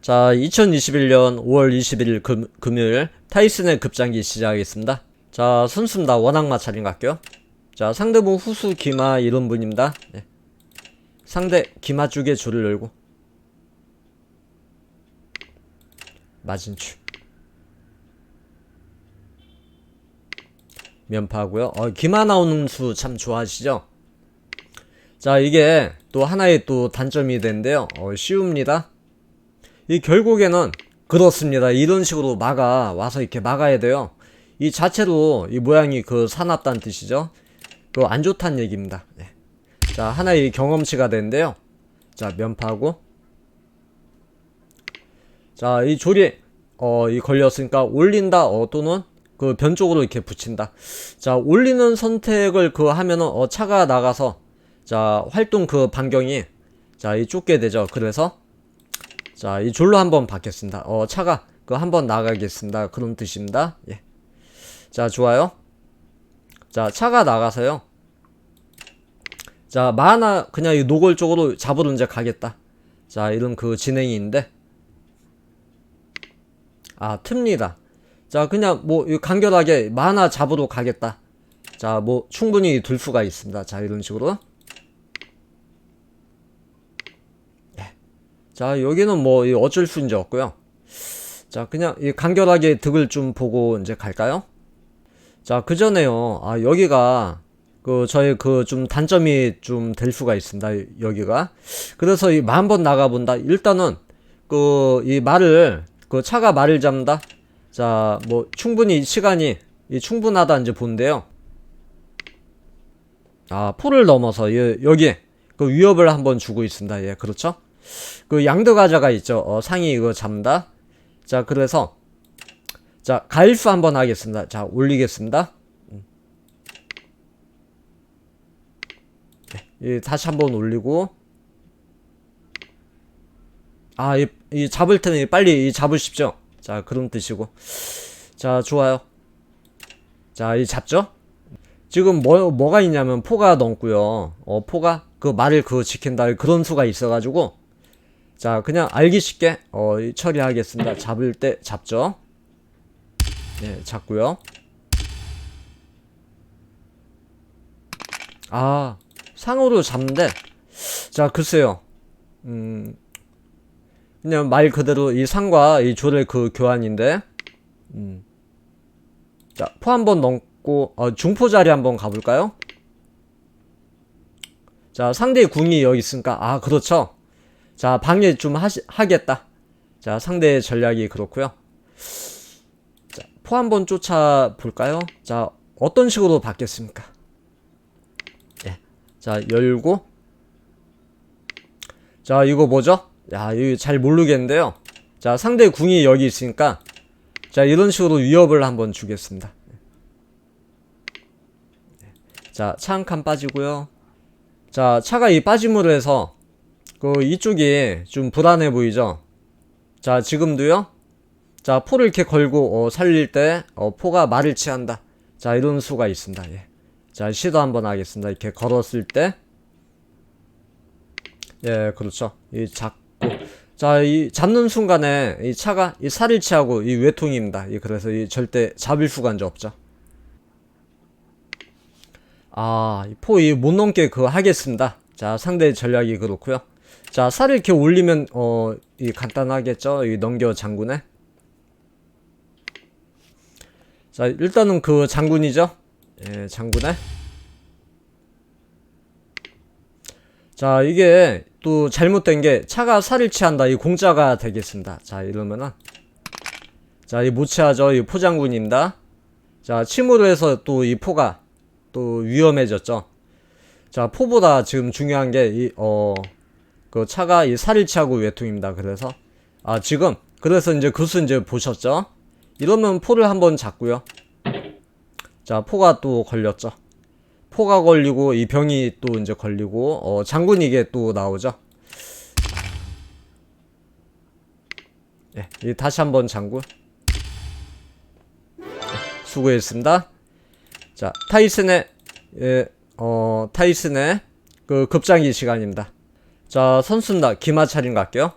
자, 2021년 5월 21일 금, 금요일 타이슨의 급장기 시작하겠습니다. 자, 선수입니다. 원악마 차림 갈게요. 자, 상대분 후수 기마 이런 분입니다. 네. 상대 기마 쪽에 줄을 열고 마진추 면파하고요. 어, 기마 나오는 수 참 좋아하시죠? 자, 이게 또 하나의 또 단점이 되는데요. 어, 쉬웁니다. 이 결국에는 그렇습니다. 이런 식으로 막아 와서 이렇게 막아야 돼요. 이 자체로 이 모양이 그 사납다는 뜻이죠. 그 안 좋다는 얘기입니다. 네. 자 하나의 경험치가 되는데요. 자 면파하고 자 이 조리 어이 걸렸으니까 올린다 어 또는 그 변 쪽으로 이렇게 붙인다. 자 올리는 선택을 그 하면은 어 차가 나가서 자 활동 그 반경이 자 이 좁게 되죠. 그래서 자, 이 줄로 한번 받겠습니다. 어, 차가 그 한번 나가겠습니다. 그런 뜻입니다. 예. 자, 좋아요. 자, 차가 나가서요. 자, 마하나 그냥 이 노골 쪽으로 잡으러 이제 가겠다. 자, 이런 그 진행이 있는데 아, 틉니다. 자, 그냥 뭐 간결하게 마하나 잡으러 가겠다. 자, 뭐 충분히 둘 수가 있습니다. 자, 이런 식으로. 자 여기는 뭐 어쩔 수 이제 없고요. 자 그냥 이 간결하게 득을 좀 보고 이제 갈까요? 자 그 전에요. 아 여기가 그 저의 그 좀 단점이 좀 될 수가 있습니다 여기가. 그래서 이 한번 나가본다. 일단은 그 이 말을 그 차가 말을 잡는다. 자 뭐 충분히 시간이 이 충분하다 이제 본데요. 아 포를 넘어서 예, 여기 그 위협을 한번 주고 있습니다. 예 그렇죠 그 양드 과자가 있죠. 어, 상이 이거 잡는다. 자, 그래서 자, 가일수 한번 하겠습니다. 자, 올리겠습니다. 예, 다시 한번 올리고 아, 이, 이 잡을 때는 빨리 이 잡으십시오. 자, 그런 뜻이고. 자, 좋아요. 자, 이 잡죠? 지금 뭐, 뭐가 있냐면 포가 넘고요. 어, 포가 그 말을 그 지킨다. 그런 수가 있어가지고 자 그냥 알기 쉽게 어, 처리하겠습니다. 잡을 때 잡죠? 네 잡고요. 아 상으로 잡는데? 자 글쎄요. 음 그냥 말 그대로 이 상과 이 조를 그 교환인데 음. 자포 한번 넘고 어, 중포 자리 한번 가볼까요? 자 상대의 궁이 여기 있으니까 아 그렇죠 자, 방해 좀 하시, 하겠다. 자, 상대의 전략이 그렇고요 자, 포 한번 쫓아 볼까요? 자, 어떤 식으로 받겠습니까? 예. 자, 열고. 자, 이거 뭐죠? 야, 이거 잘 모르겠는데요. 자, 상대 궁이 여기 있으니까. 자, 이런 식으로 위협을 한번 주겠습니다. 예. 자, 차 한 칸 빠지고요. 자, 차가 이 빠짐으로 해서 그 이쪽이 좀 불안해 보이죠? 자 지금도요? 자 포를 이렇게 걸고 어, 살릴 때 어, 포가 말을 취한다. 자 이런 수가 있습니다. 예. 자 시도 한번 하겠습니다. 이렇게 걸었을 때. 예 그렇죠. 이 잡고. 자 이 잡는 순간에 이 차가 이 살을 취하고 이 외통입니다. 이 그래서 이 절대 잡을 수가 없죠. 아 포 이 못 넘게 그거 하겠습니다. 자 상대 전략이 그렇고요 자, 살을 이렇게 올리면 어, 이 간단하겠죠? 이 넘겨 장군에. 자, 일단은 그 장군이죠? 예, 장군에. 자, 이게 또 잘못된 게 차가 살을 취한다. 이 공짜가 되겠습니다. 자, 이러면은 자, 이못 취하죠. 이 포장군입니다. 자, 침으로 해서 또 이 포가 또 위험해졌죠. 자, 포보다 지금 중요한 게 이 어, 그 차가 이 살일치하고 외통입니다. 그래서 아 지금 그래서 이제 그수 이제 보셨죠? 이러면 포를 한번 잡고요. 자 포가 또 걸렸죠. 포가 걸리고 이 병이 또 이제 걸리고 어 장군 이게 또 나오죠. 예, 네, 다시 한번 장군. 네, 수고했습니다. 자 타이슨의 예, 어 타이슨의 그 급장기 시간입니다. 자, 선수입니다. 기마 차림 갈게요.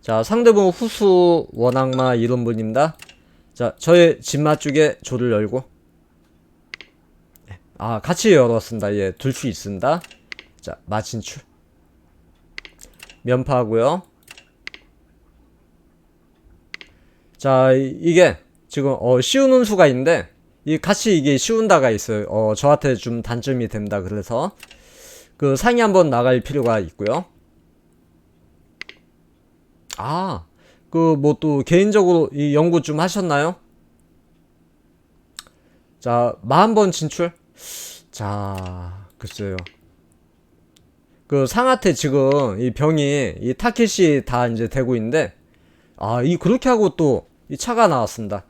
자, 상대분 후수 원악마 이런 분입니다. 자, 저의 집맛 쪽에 조를 열고. 예. 아, 같이 열었습니다. 예, 둘 수 있습니다. 자, 마진출. 면파하고요. 자, 이- 이게 지금 어, 씌우는 수가 있는데 이 같이 이게 씌운다가 있어요. 어, 저한테 좀 단점이 됩니다. 그래서 그 상이 한번 나갈 필요가 있고요. 아, 그 뭐 또 개인적으로 이 연구 좀 하셨나요? 자, 마 한번 진출. 자, 글쎄요. 그 상한테 지금 이 병이 이 타켓이 다 이제 되고 있는데 아, 이 그렇게 하고 또 이 차가 나왔습니다.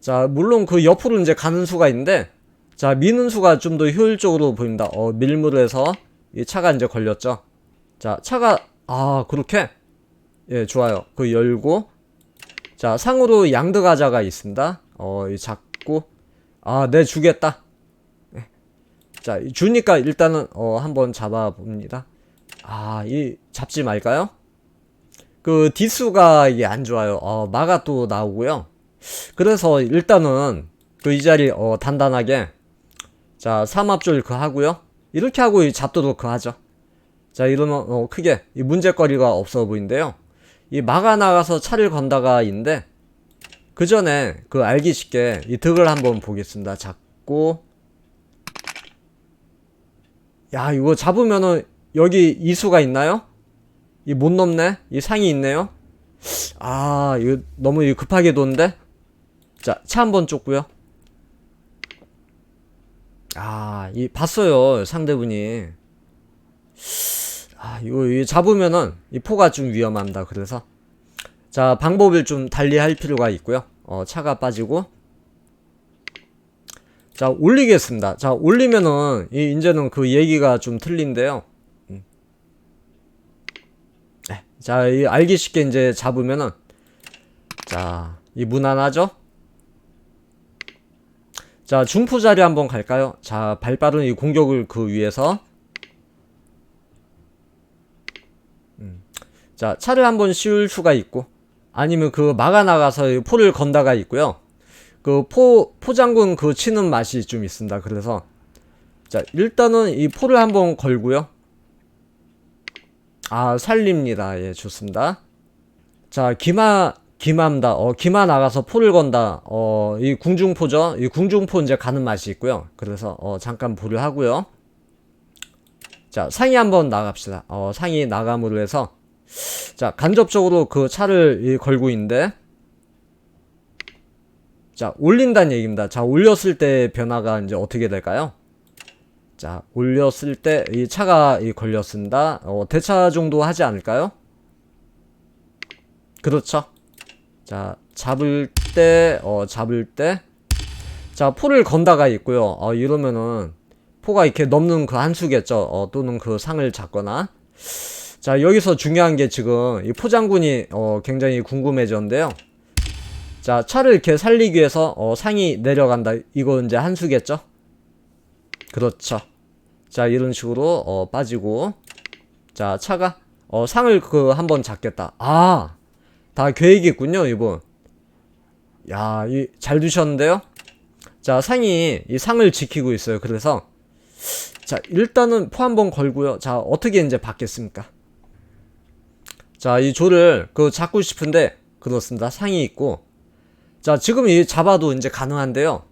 자, 물론 그 옆으로 이제 가는 수가 있는데 자, 미는 수가 좀 더 효율적으로 보입니다. 어, 밀물을 해서 이 차가 이제 걸렸죠. 자, 차가 아, 그렇게 예, 좋아요. 그 열고 자, 상으로 양드 가자가 있습니다. 어, 이 잡고 아, 내 주겠다. 예. 자, 이 주니까 일단은 어, 한번 잡아 봅니다. 아, 이 잡지 말까요? 그 디수가 이게 안 좋아요. 어, 마가 또 나오고요. 그래서 일단은 그 이 자리 어, 단단하게 자, 삼합줄 그 하고요. 이렇게 하고 이 잡도록 그 하죠. 자, 이러면 어, 크게 이 문제거리가 없어 보이는데요. 이 마가 나가서 차를 건다가 있는데 그 전에 그 알기 쉽게 이 득을 한번 보겠습니다. 잡고 야, 이거 잡으면은 여기 이수가 있나요? 이 못 넘네? 이 상이 있네요? 아, 이거 너무 급하게 도는데? 자, 차 한번 쫓고요. 아, 이 봤어요. 상대분이. 아, 이거, 이거 잡으면은 이 포가 좀 위험합니다. 그래서 자, 방법을 좀 달리 할 필요가 있고요. 어, 차가 빠지고 자, 올리겠습니다. 자, 올리면은 이 이제는 그 얘기가 좀 틀린데요. 음. 네. 자, 이 알기 쉽게 이제 잡으면은 자, 이 무난하죠? 자, 중포 자리 한번 갈까요? 자, 발빠른 이 공격을 그 위해서 음. 자, 차를 한번 씌울 수가 있고 아니면 그 막아 나가서 이 포를 건다가 있고요. 그 포 포장군 그 치는 맛이 좀 있습니다. 그래서 자, 일단은 이 포를 한번 걸고요. 아, 살립니다. 예, 좋습니다. 자, 기마 기마입니다. 어, 기마 나가서 포를 건다. 어, 이 궁중포죠. 이 궁중포 이제 가는 맛이 있고요. 그래서 어, 잠깐 보류 하고요. 자, 상이 한번 나갑시다. 어, 상이 나감으로 해서 자, 간접적으로 그 차를 이 걸고 있는데 자, 올린다는 얘기입니다. 자, 올렸을 때 변화가 이제 어떻게 될까요? 자, 올렸을 때 이 차가 이 걸렸습니다. 어, 대차 정도 하지 않을까요? 그렇죠. 자, 잡을 때, 어, 잡을 때. 자, 포를 건다가 있고요. 어, 이러면은 포가 이렇게 넘는 그 한 수겠죠. 어, 또는 그 상을 잡거나. 자, 여기서 중요한 게 지금 이 포장군이 어, 굉장히 궁금해졌는데요. 자, 차를 이렇게 살리기 위해서 어, 상이 내려간다. 이거 이제 한 수겠죠? 그렇죠. 자, 이런 식으로 어, 빠지고 자, 차가 어, 상을 그 한번 잡겠다. 아, 다 계획이 있군요, 이분. 야, 이 잘 두셨는데요? 자, 상이 이 상을 지키고 있어요. 그래서 자, 일단은 포 한번 걸고요. 자, 어떻게 이제 받겠습니까? 자, 이 조를 그 잡고 싶은데 그렇습니다. 상이 있고 자, 지금 이 잡아도 이제 가능한데요.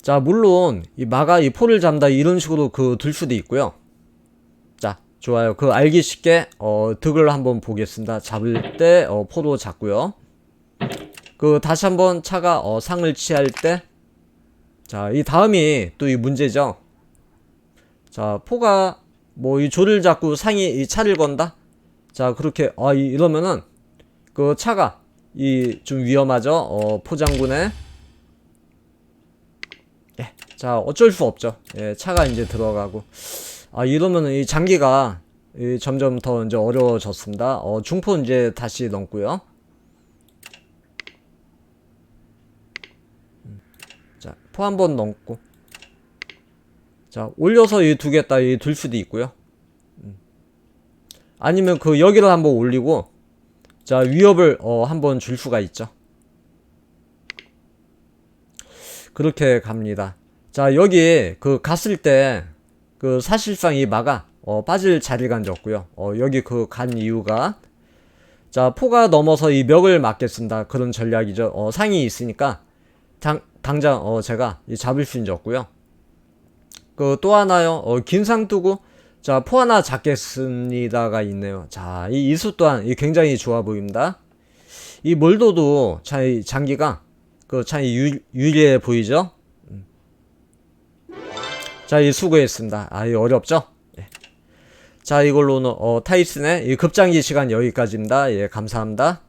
자, 물론 이 마가 이 포를 잡다 이런 식으로 그 들 수도 있고요. 자, 좋아요. 그 알기 쉽게 어 득을 한번 보겠습니다. 잡을 때 어 포도 잡고요. 그 다시 한번 차가 어 상을 취할 때 자, 이 다음이 또 이 문제죠. 자, 포가 뭐 이 조를 잡고 상이 이 차를 건다. 자, 그렇게 아 이- 이러면은 그 차가 이 좀 위험하죠. 어 포장군에 예. 자, 어쩔 수 없죠. 예, 차가 이제 들어가고 아 이러면은 이 장기가 이 점점 더 이제 어려워졌습니다. 어 중포 이제 다시 넘고요. 자, 포 한 번 넘고. 자, 올려서 이 두겠다, 이둘 수도 있고요. 음. 아니면 그 여기를 한번 올리고, 자 위협을 어, 한번 줄 수가 있죠. 그렇게 갑니다. 자 여기 그 갔을 때 그 사실상 이 마가 어, 빠질 자리가 없고요. 어, 여기 그 간 이유가 자 포가 넘어서 이 멱을 맞겠습니다. 그런 전략이죠. 어, 상이 있으니까 당, 당장 어, 제가 이 잡을 수 있는 없고요. 그 또 하나요. 어, 긴상 두고 자포 하나 잡겠습니다가 있네요. 자 이 이수 또한 이 굉장히 좋아 보입니다. 이 몰도도 자, 이 장기가 그참 유리해 보이죠? 음. 자, 이 수고했습니다. 아, 이 어렵죠? 예. 자, 이걸로는 어, 타이슨의 이 급장기 시간 여기까지입니다. 예, 감사합니다.